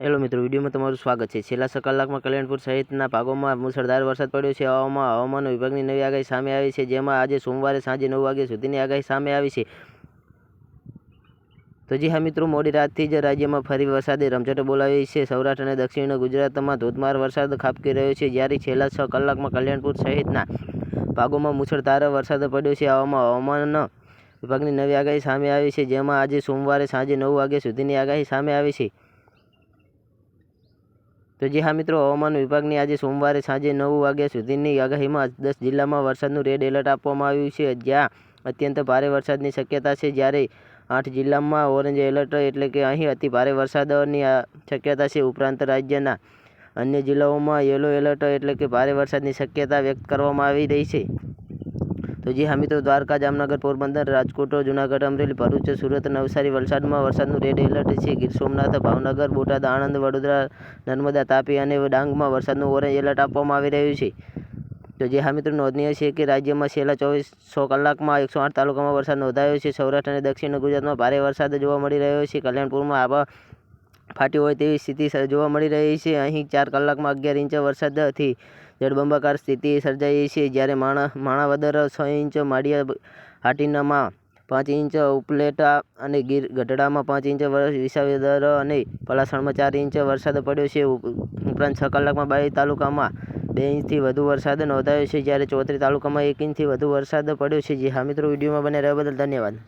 Hello મિત્રો, વિડીયોમાં તમારું સ્વાગત છે. છેલ્લા કલાકમાં કલ્યાણપુર સહિતના ભાગોમાં મુસળધાર વરસાદ પડ્યો છે. હવામાં હવામાન વિભાગની નવી આગાહી સામે આવી છે, જેમાં આજે સોમવારે સાંજે નવ વાગ્યા સુધીની આગાહી સામે આવી છે. તો જી હા મિત્રો, મોડી રાતથી જ રાજ્યમાં ફરી વરસાદે રમઝટ બોલાવી છે. સૌરાષ્ટ્ર અને દક્ષિણ ગુજરાતમાં ધોધમાર વરસાદ ખાબકી રહ્યો છે. જ્યારે છેલ્લા છ કલાકમાં કલ્યાણપુર સહિતના ભાગોમાં મુસળધાર વરસાદ પડ્યો છે. હવામાં હવામાન વિભાગની નવી આગાહી સામે આવી છે, જેમાં આજે સોમવારે સાંજે નવ વાગ્યા સુધીની આગાહી સામે આવી છે. તો જી હા મિત્રો, હવામાન વિભાગની આજે સોમવારે સાંજે નવ વાગ્યા સુધીની આગાહીમાં દસ જિલ્લામાં વરસાદનું રેડ એલર્ટ આપવામાં આવ્યું છે. જ્યાં અત્યંત ભારે વરસાદની શક્યતા છે, જ્યારે આઠ જિલ્લામાં ઓરેન્જ એલર્ટ એટલે કે અહીં અતિ ભારે વરસાદની શક્યતા છે. ઉપરાંત રાજ્યના અન્ય જિલ્લાઓમાં યલો એલર્ટ એટલે કે ભારે વરસાદની શક્યતા વ્યક્ત કરવામાં આવી રહી છે. તો જે હા મિત્રો દ્વારકા, જામનગર, પોરબંદર, રાજકોટ, જુનાગઢ, અમરેલી, ભરૂચ, સુરત, નવસારી વલસાડમાં વરસાદનું રેડ એલર્ટ છે. ગીર સોમનાથ, ભાવનગર, બોટાદ, આણંદ, વડોદરા, નર્મદા, તાપી અને ડાંગમાં વરસાદનું ઓરેન્જ એલર્ટ આપવામાં આવી રહ્યું છે. તો જે, હા મિત્રો, નોંધનીય છે કે રાજ્યમાં છેલ્લા ચોવીસ કલાકમાં એકસો આઠ તાલુકામાં વરસાદ નોંધાયો છે. સૌરાષ્ટ્ર અને દક્ષિણ ગુજરાતમાં ભારે વરસાદ જોવા મળી રહ્યો છે. કલ્યાણપુરમાં આવા ફાટ્યું હોય તેવી સ્થિતિ જોવા મળી રહી છે. અહીં ચાર કલાકમાં અગિયાર ઇંચ વરસાદથી જળબંબાકાર સ્થિતિ સર્જાઈ છે જ્યારે માણા, માણાવદર છ ઇંચ, માળિયા હાટીનામાં પાંચ ઇંચ, ઉપલેટા અને ગીર, ગઢડામાં પાંચ ઇંચ વિસાવદર અને પલાસણમાં ચાર ઇંચ વરસાદ પડ્યો છે. ઉપરાંત છ કલાકમાં બાવીસ તાલુકામાં બે ઇંચથી વધુ વરસાદ નોંધાયો છે, જ્યારે ચોત્રી તાલુકામાં એક ઇંચથી વધુ વરસાદ પડ્યો છે. જે હા મિત્રો, વિડીયોમાં બને રહ્યા બદલ ધન્યવાદ.